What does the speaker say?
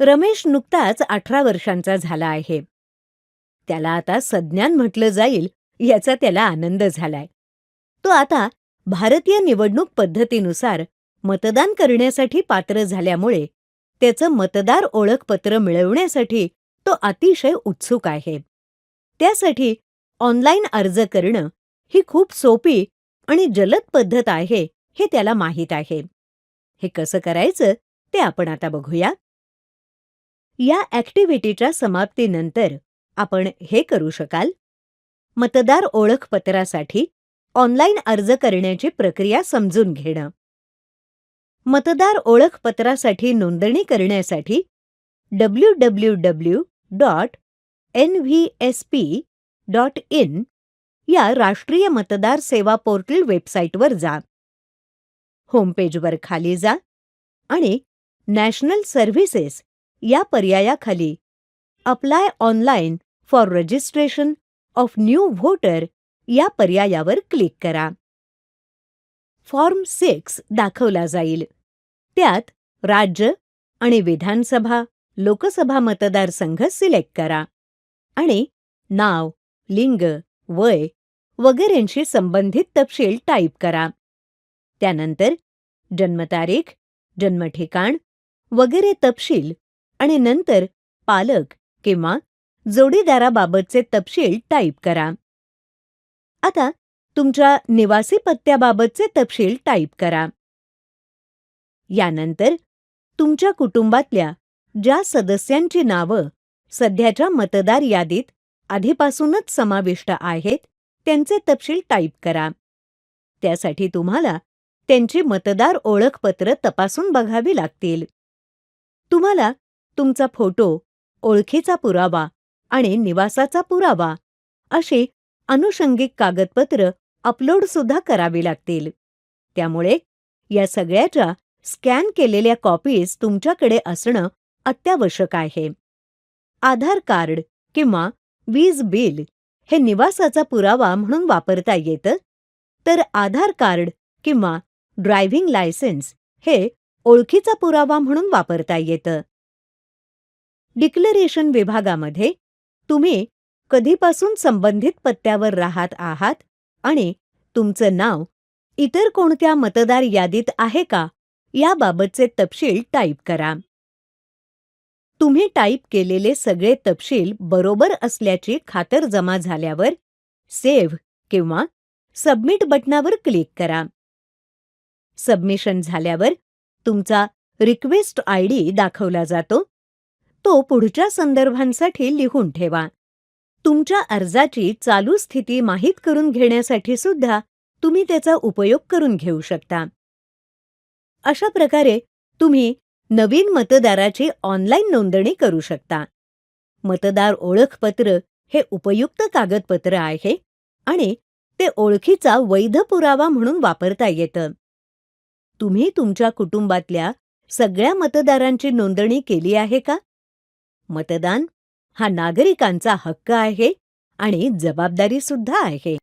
रमेश नुकताच अठरा वर्षांचा झाला आहे. त्याला आता सज्ञान म्हटलं जाईल याचा त्याला आनंद झालाय. तो आता भारतीय निवडणूक पद्धतीनुसार मतदान करण्यासाठी पात्र झाल्यामुळे त्याचं मतदार ओळखपत्र मिळवण्यासाठी तो अतिशय उत्सुक आहे. त्यासाठी ऑनलाईन अर्ज करणं ही खूप सोपी आणि जलद पद्धत आहे हे त्याला माहीत आहे. हे कसं करायचं ते आपण आता बघूया. या ॲक्टिव्हिटीच्या समाप्तीनंतर आपण हे करू शकाल. मतदार ओळखपत्रासाठी ऑनलाईन अर्ज करण्याची प्रक्रिया समजून घेणं. मतदार ओळखपत्रासाठी नोंदणी करण्यासाठी W W W dot N V S P dot in या राष्ट्रीय मतदार सेवा पोर्टल वेबसाईटवर जा. होमपेजवर खाली जा आणि नॅशनल सर्व्हिसेस या पर्यायाखाली. Apply online for registration of new voter या पर्यायावर क्लिक करा. फॉर्म सिक्स दाखवला जाईल. त्यात राज्य आणि विधानसभा लोकसभा मतदारसंघ सिलेक्ट करा. आणि नाव लिंग वय वगैरेंशी संबंधित तपशील टाईप करा. त्यानंतर जन्मतारीख जन्मठिकाण वगैरे तपशील आणि नंतर पालक किंवा जोडीदाराबाबतचे तपशील टाईप करा. आता तुमच्या निवासी पत्त्याबाबतचे तपशील टाईप करा. यानंतर तुमच्या कुटुंबातल्या ज्या सदस्यांची नावं सध्याच्या मतदार यादीत आधीपासूनच समाविष्ट आहेत त्यांचे तपशील टाईप करा. त्यासाठी तुम्हाला त्यांची मतदार ओळखपत्र तपासून बघावी लागतील. तुम्हाला तुमचा फोटो ओळखीचा पुरावा आणि निवासाचा पुरावा अशी अनुषंगिक कागदपत्र अपलोड सुद्धा करावी लागतील. त्यामुळे या सगळ्याच्या स्कॅन केलेल्या कॉपीज तुमच्याकडे असणं अत्यावश्यक आहे. आधार कार्ड किंवा वीज बिल हे निवासाचा पुरावा म्हणून वापरता येतं तर आधार कार्ड किंवा ड्रायव्हिंग लायसन्स हे ओळखीचा पुरावा म्हणून वापरता येतं. डिक्लरेशन विभागामध्ये तुम्ही कधीपासून संबंधित पत्त्यावर राहत आहात आणि तुमचं नाव इतर कोणत्या मतदार यादीत आहे का याबाबतचे तपशील टाईप करा. तुम्ही टाईप केलेले सगळे तपशील बरोबर असल्याची खातर जमा झाल्यावर सेव्ह किंवा सबमिट बटणावर क्लिक करा. सबमिशन झाल्यावर तुमचा रिक्वेस्ट आय डी दाखवला जातो. तो पुढच्या संदर्भांसाठी लिहून ठेवा. तुमच्या अर्जाची चालू स्थिती माहीत करून घेण्यासाठी सुद्धा तुम्ही त्याचा उपयोग करून घेऊ शकता. अशा प्रकारे तुम्ही नवीन मतदाराची ऑनलाईन नोंदणी करू शकता. मतदार ओळखपत्र हे उपयुक्त कागदपत्र आहे आणि ते ओळखीचा वैध पुरावा म्हणून वापरता येतं. तुम्ही तुमच्या कुटुंबातल्या सगळ्या मतदारांची नोंदणी केली आहे का? मतदान हा नागरिकांचा हक्क आहे आणि जबाबदारी सुद्धा आहे.